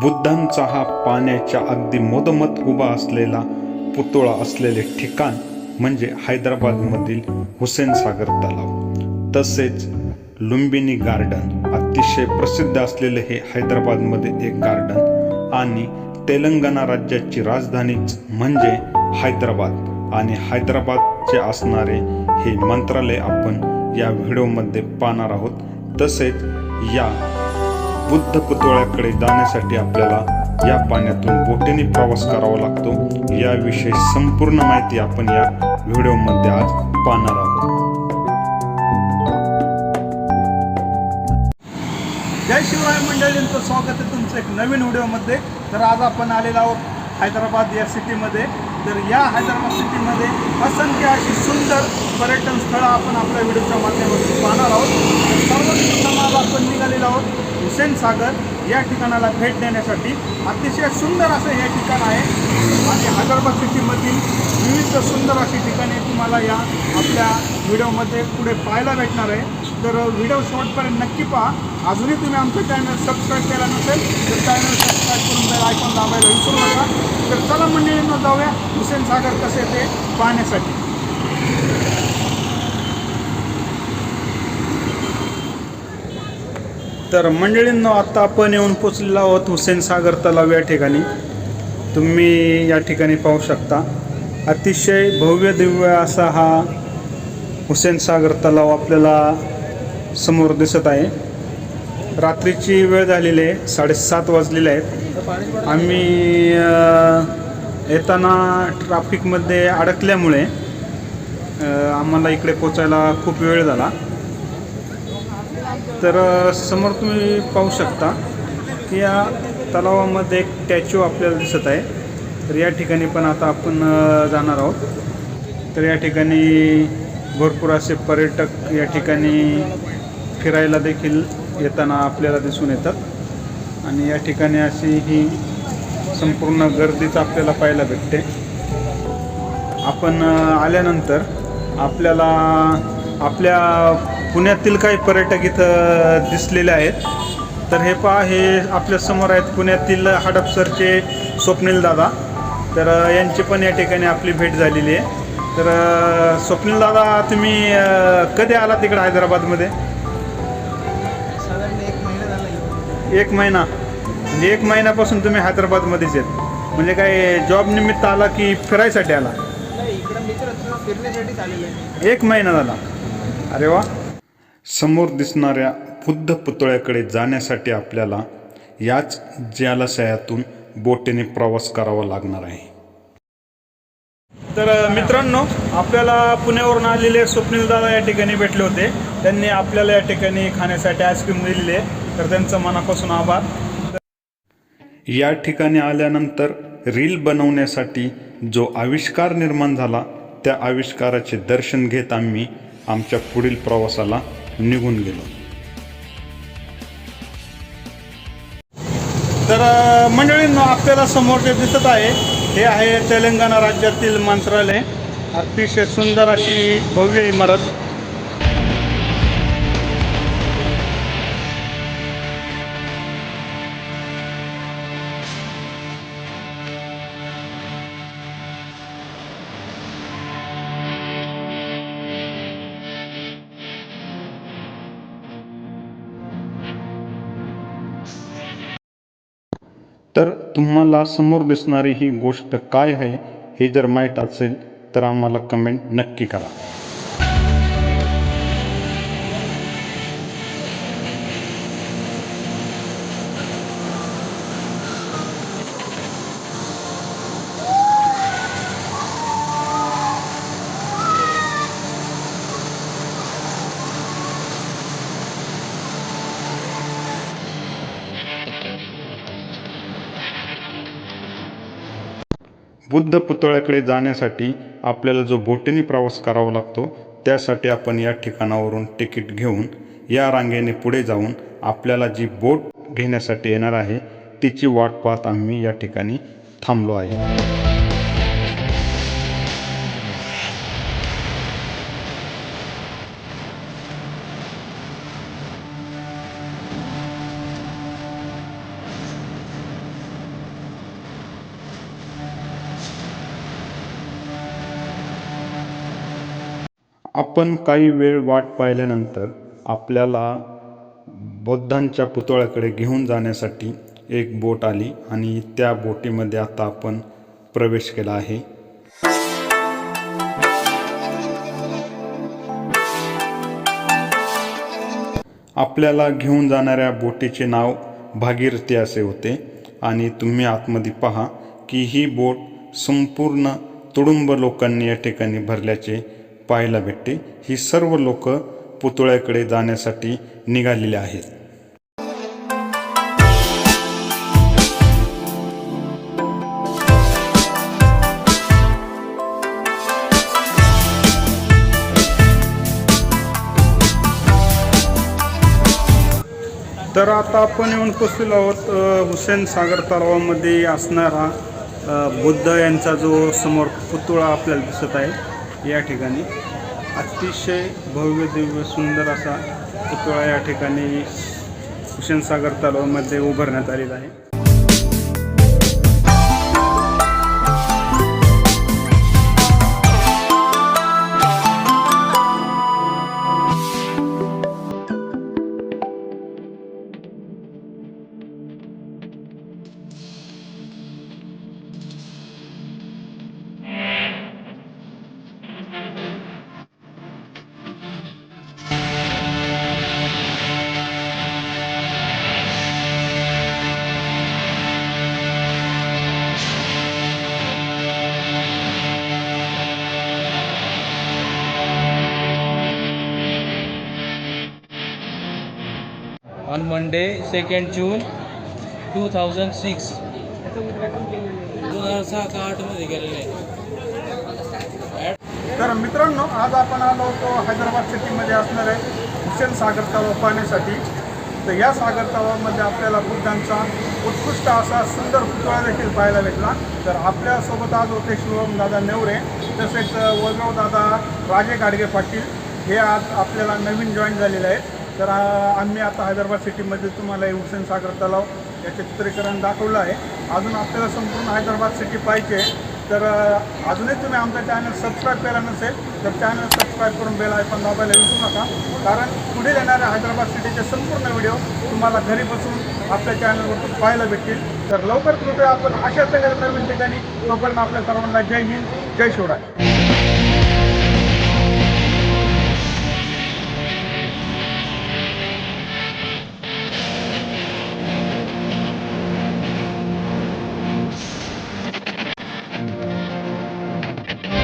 बुद्धांचा हा पाण्याच्या अगदी मधोमध उभा असलेला पुतळा असलेले ठिकाण म्हणजे हैदराबादमधील हुसेन सागर तलाव. तसेच लुंबिनी गार्डन अतिशय प्रसिद्ध असलेले हे हैदराबादमध्ये एक गार्डन आणि तेलंगणा राज्याची राजधानीच म्हणजे हैदराबाद आणि हैदराबादचे असणारे हे मंत्रालय आपण या व्हिडिओमध्ये पाहणार आहोत. तसेच या बुद्ध पुतळ्याकडे जाण्यासाठी आपल्याला या पाण्यातून बोटीने प्रवास करावा लागतो. याविषयी संपूर्ण माहिती आपण या व्हिडिओमध्ये आज पाहणार आहोत. जय शिवराय मंडळींचं स्वागत आहे तुमचं एक नवीन व्हिडिओमध्ये. तर आज आपण आलेलो आहोत हैदराबाद या सिटीमध्ये. तर या हैदराबाद सिटीमध्ये असंख्य अशी सुंदर पर्यटन स्थळं आपण आपल्या व्हिडिओच्या माध्यमातून पाहणार आहोत. सर्व सर्वप्रथम आपण निघालेलो आहोत हुसेन सागर या ठिकाणाला भेट देण्यासाठी. अतिशय सुंदर असं हे ठिकाण आहे. आणि हैदराबाद सिटीमधील विविध सुंदर अशी ठिकाणे तुम्हाला या आपल्या व्हिडिओमध्ये पुढे पाहायला भेटणार आहे. तर व्हिडिओ शॉर्टपर्यंत नक्की पहा. अजूनही तुम्ही आमचं चॅनल सबस्क्राईब केला नसेल तर चॅनल सबस्क्राईब आयकॉन दाबायला विसरू नका. तर चला मंडळींना जाऊया हुसेन सागर कसे ते पाहण्यासाठी. तर मंडळींना आत्ता आपण येऊन पोचलेलो आहोत हुसेन सागर तलाव या ठिकाणी. तुम्ही या ठिकाणी पाहू शकता. अतिशय भव्य दिव्य असा हा हुसेन सागर तलाव आपल्याला समोर दिसत आहे. रात्रीची वेळ झालेली आहे साडेसात वाजलेले आहेत. आम्ही येताना ट्राफिकमध्ये अडकल्यामुळे आम्हाला इकडे पोचायला खूप वेळ झाला. तर समोर तुम्ही पाहू शकता की या तलावामध्ये एक स्टॅच्यू आपल्याला दिसत आहे. तर या ठिकाणी पण आता आपण जाणार आहोत. तर या ठिकाणी भरपूर असे पर्यटक या ठिकाणी फिरायला देखील येताना आपल्याला दिसून येतात. आणि या ठिकाणी अशी ही संपूर्ण गर्दीच आपल्याला पाहायला भेटते. आपण आल्यानंतर आपल्याला आपल्या पुण्यातील काही पर्यटक इथं दिसलेले आहेत. तर हे पहा हे आपल्यासमोर आहेत पुण्यातील हडपसरचे स्वप्नील दादा. तर यांची पण या ठिकाणी आपली भेट झालेली आहे. तर स्वप्नील दादा तुम्ही कधी आला तिकडे हैदराबादमध्ये? एक महिना. म्हणजे एक महिन्यापासून तुम्ही हैदराबादमध्येच आहेत. म्हणजे काय जॉब निमित्त आला की फिरायसाठी आला? एक महिना झाला. अरे वा. समोर दिसणाऱ्या बुद्ध पुतळ्याकडे जाण्यासाठी आपल्याला याच जलाशयातून बोटीने प्रवास करावा लागणार आहे. तर मित्रांनो आपल्याला पुण्यावरून आलेले स्वप्नील दादा या ठिकाणी भेटले होते. त्यांनी आपल्याला या ठिकाणी खाण्यासाठी आईस्क्रीम दिलेली आहे. तर त्यांचं मनापासून आभार. या ठिकाणी आल्यानंतर रील बनवण्यासाठी जो आविष्कार निर्माण झाला त्या आविष्काराचे दर्शन घेत आम्ही आमच्या पुढील प्रवासाला निघून गेलो. तर मंडळींनो आपल्याला समोर जे दिसत आहे हे आहे तेलंगणा राज्यातील मंत्रालय. अतिशय सुंदर अशी भव्य इमारत. तुम्हाला समोर दिसणारी ही गोष्ट काय आहे हे जर माहीत असेल तर आम्हाला कमेंट नक्की करा. बुद्ध पुतळ्याकडे जाण्यासाठी आपल्याला जो बोटीने प्रवास करावा लागतो त्यासाठी आपण या ठिकाणावरून तिकीट घेऊन या रांगेने पुढे जाऊन आपल्याला जी बोट घेण्यासाठी येणार आहे तिची वाट पाहत आम्ही या ठिकाणी थांबलो आहे. आपण काही वेळ वाट पाहिल्यानंतर आपल्याला बौद्धांच्या पुतळ्याकडे घेऊन जाण्यासाठी एक बोट आली आणि त्या बोटीमध्ये आता आपण प्रवेश केला आहे. आपल्याला घेऊन जाणाऱ्या बोटीचे नाव भागीरथी असे होते आणि तुम्ही आतमध्ये पहा की ही बोट संपूर्ण तुडुंब लोकांनी या ठिकाणी भरल्याचे पाहायला भेटते. ही सर्व लोक पुतळ्याकडे जाण्यासाठी निघालेले आहेत. तर आता आपण येऊन पोचलेलो आहोत हुसेन सागर तलावामध्ये असणारा बुद्ध यांचा जो समोर पुतळा आपल्याला दिसत आहे. या ठिकाणी. अतिशय भव्य दिव्य सुंदर असा पुतळा या ठिकाणी हुशनसागर तलावामध्ये उभारण्यात आलेला आहे. On Monday, 2nd June 2006. दोन हजार सहा का आठमध्ये गेलेले आहे तर मित्रांनो आज आपण आलो होतो हैदराबाद सिटीमध्ये असणारे हुसेन सागर तलाव पाहण्यासाठी. तर या सागर तलावामध्ये आपल्याला बुद्धांचा उत्कृष्ट असा सुंदर पुतळा देखील पाहायला भेटला. तर आपल्यासोबत आज होते शिवम दादा नेवरे तसेच वैभव दादा राजे गाडगे पाटील. हे आज आपल्याला नवीन जॉईन झालेले आहेत. तर आम्ही आता हैदराबाद सिटीमध्ये तुम्हाला हे हुसेन सागर तलाव याचे चित्रीकरण दाखवलं आहे. अजून आपल्याला संपूर्ण हैदराबाद सिटी पाहिजे. तर अजूनही तुम्ही आमचा चॅनल सबस्क्राईब केला नसेल तर चॅनल सबस्क्राईब करून बेल आयकॉन दाबायला विसरू नका. कारण पुढे येणाऱ्या हैदराबाद सिटीचे संपूर्ण व्हिडिओ तुम्हाला घरी बसून आपल्या चॅनलवरतून पाहायला भेटतील. तर लवकर कृपया आपण अशा प्रकारे नवीन ठिकाणी तोपर्यंत आपल्या सर्वांना जय हिंद जय शिवराय.